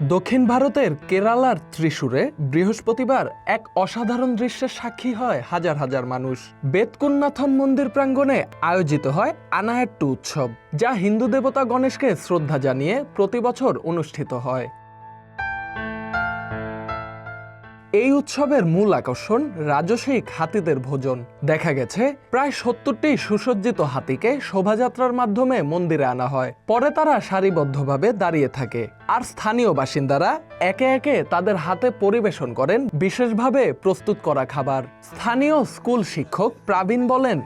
দক্ষিণ ভারতের কেরালার ত্রিশুরে বৃহস্পতিবার এক অসাধারণ দৃশ্যের সাক্ষী হয় হাজার হাজার মানুষ। বেদকুন্নাথন মন্দির প্রাঙ্গণে আয়োজিত হয় আনায়াট্টু উৎসব, যা হিন্দু দেবতা গণেশকে শ্রদ্ধা জানিয়ে প্রতি বছর অনুষ্ঠিত হয়। এই উৎসবের মূল আকর্ষণ রাজসিক হাতিদের ভোজন। দেখা গেছে, প্রায় সত্তরটি সুসজ্জিত হাতিকে শোভাযাত্রার মাধ্যমে মন্দিরে আনা হয়। পরে তারা সারিবদ্ধভাবে দাঁড়িয়ে থাকে। আর স্থানীয় বাসিন্দারা একে একে তাদের হাতে পরিবেশন করেন, বিশেষভাবে প্রস্তুত করা খাবার। স্থানীয় স্কুল শিক্ষক প্রাবীণ বলেন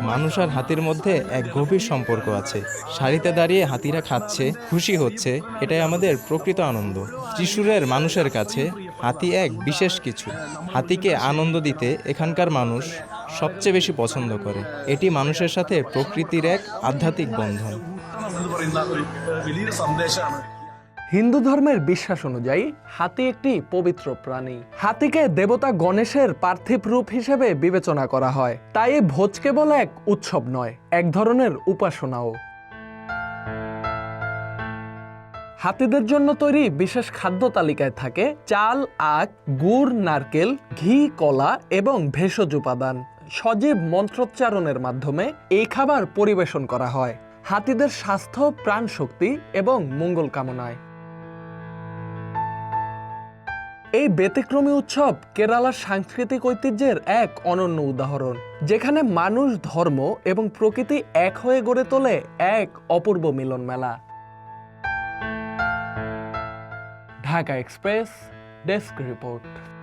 মানুষ আর হাতির মধ্যে এক গভীর সম্পর্ক আছে। সারিতে দাঁড়িয়ে হাতিরা খাচ্ছে, খুশি হচ্ছে, এটাই আমাদের প্রকৃত আনন্দ। ত্রিশূরের মানুষের কাছে হাতি এক বিশেষ কিছু। হাতিকে আনন্দ দিতে এখানকার মানুষ সবচেয়ে বেশি পছন্দ করে। এটি মানুষের সাথে প্রকৃতির এক আধ্যাত্মিক বন্ধন। হিন্দু ধর্মের বিশ্বাস অনুযায়ী, হাতি একটি পবিত্র প্রাণী। হাতিকে দেবতা গণেশের পার্থিব রূপ হিসেবে বিবেচনা করা হয়। তাই ভোজ কেবল এক উৎসব নয়, এক ধরনের উপাসনাও। হাতিদের জন্য তৈরি বিশেষ খাদ্য তালিকায় থাকে চাল, আখ, গুড়, নারকেল, ঘি, কলা এবং ভেষজ উপাদান। সজীব মন্ত্রোচ্চারণের মাধ্যমে এই খাবার পরিবেশন করা হয়। হাতিদের স্বাস্থ্য প্রাণ শক্তি এবং মঙ্গল কামনায়। এই ব্যতিক্রমী উৎসব কেরালার সাংস্কৃতিক ঐতিহ্যের এক অনন্য উদাহরণ, যেখানে মানুষ, ধর্ম এবং প্রকৃতি এক হয়ে গড়ে তোলে এক অপূর্ব মিলন মেলা। Dhaka express, desk report.